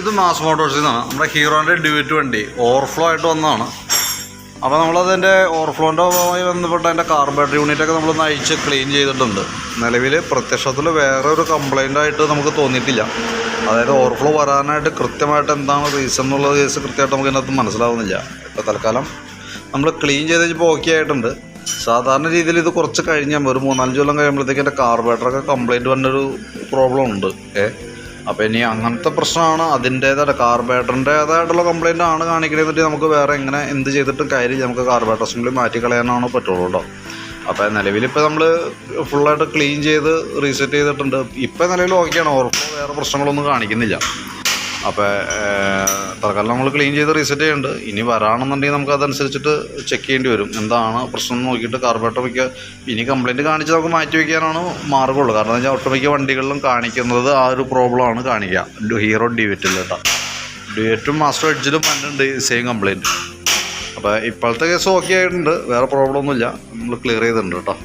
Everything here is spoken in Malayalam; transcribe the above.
ഇത് മാസ് മോട്ടോഴ്സിൽ നിന്നാണ് നമ്മുടെ ഹീറോന്റെ ഡ്യൂറ്റ് വണ്ടി. ഓവർഫ്ലോ ആയിട്ട് വന്നതാണ്. അപ്പോൾ നമ്മളതിന്റെ ഓവർഫ്ലോന്റെ ഭാഗമായി ബന്ധപ്പെട്ട അതിന്റെ കാർബറേറ്റർ യൂണിറ്റൊക്കെ നമ്മളൊന്ന് അഴിച്ച് ക്ലീൻ ചെയ്തിട്ടുണ്ട്. നിലവിൽ പ്രത്യക്ഷത്തിൽ വേറെ ഒരു കംപ്ലൈന്റ് ആയിട്ട് നമുക്ക് തോന്നിയിട്ടില്ല. അതായത് ഓവർഫ്ലോ വരാനായിട്ട് കൃത്യമായിട്ട് എന്താണ് റീസൺ എന്നുള്ള കേസ് കൃത്യമായിട്ട് നമുക്ക് ഇതിനകത്ത് മനസ്സിലാവുന്നില്ല. ഇപ്പോൾ തൽക്കാലം നമ്മൾ ക്ലീൻ ചെയ്ത് കഴിഞ്ഞപ്പോൾ ഓക്കെ ആയിട്ടുണ്ട്. സാധാരണ രീതിയിൽ ഇത് കുറച്ച് കഴിഞ്ഞാൽ ഒരു മൂന്നാലഞ്ച് കൊല്ലം കഴിയുമ്പോഴത്തേക്ക് എന്റെ കാർബറേറ്ററൊക്കെ കംപ്ലൈന്റ് വന്നൊരു പ്രോബ്ലം ഉണ്ട്. ഏ? അപ്പോൾ ഇനി അങ്ങനത്തെ പ്രശ്നമാണ്. അതിന്റേതായിട്ട് കാർബേറ്ററിന്റേതായിട്ടുള്ള കംപ്ലൈന്റ് ആണ് കാണിക്കണമെന്നിട്ട് നമുക്ക് വേറെ എങ്ങനെ എന്ത് ചെയ്തിട്ടും കാര്യം നമുക്ക് കാർബേറ്റർ അസംബ്ലി മാറ്റി കളയാനാണ് പറ്റുള്ളൂ കേട്ടോ അപ്പോൾ നിലവിലിപ്പോൾ നമ്മൾ ഫുള്ളായിട്ട് ക്ലീൻ ചെയ്ത് റീസെറ്റ് ചെയ്തിട്ടുണ്ട്. ഇപ്പോൾ നിലവിൽ ഓക്കെയാണ് ഓർഫ്ലോ വേറെ പ്രശ്നങ്ങളൊന്നും കാണിക്കുന്നില്ല. അപ്പോൾ തൽക്കാലം നമ്മൾ ക്ലീൻ ചെയ്ത് റീസെറ്റ് ചെയ്യുന്നുണ്ട് ഇനി വരാണെന്നുണ്ടെങ്കിൽ നമുക്ക് അതനുസരിച്ചിട്ട് ചെക്ക് ചെയ്യേണ്ടി വരും. എന്താണ് പ്രശ്നം എന്ന് നോക്കിയിട്ട് കാർബറേറ്റർ വയ്ക്കുക. ഇനി കംപ്ലയിന്റ് കാണിച്ച് നമുക്ക് മാറ്റി വയ്ക്കാനാണ് മാർഗമുള്ളൂ കാരണം വെച്ചാൽ ഒട്ടുമിക്ക വണ്ടികളിലും കാണിക്കുന്നത് ആ ഒരു പ്രോബ്ലമാണ് കാണിക്കുക. ഹീറോ ഡിവിറ്റിൽ കേട്ടോ ഡിവിറ്റും മാസ്റ്റർ എഡ്ജിലും പണ്ടുണ്ട് സെയിം കംപ്ലയിന്റ് അപ്പോൾ ഇപ്പോഴത്തെ കേസ് ഓക്കെ ആയിട്ടുണ്ട്. വേറെ പ്രോബ്ലം ഒന്നുമില്ല. നമ്മൾ ക്ലിയർ ചെയ്തിട്ടുണ്ട് കേട്ടോ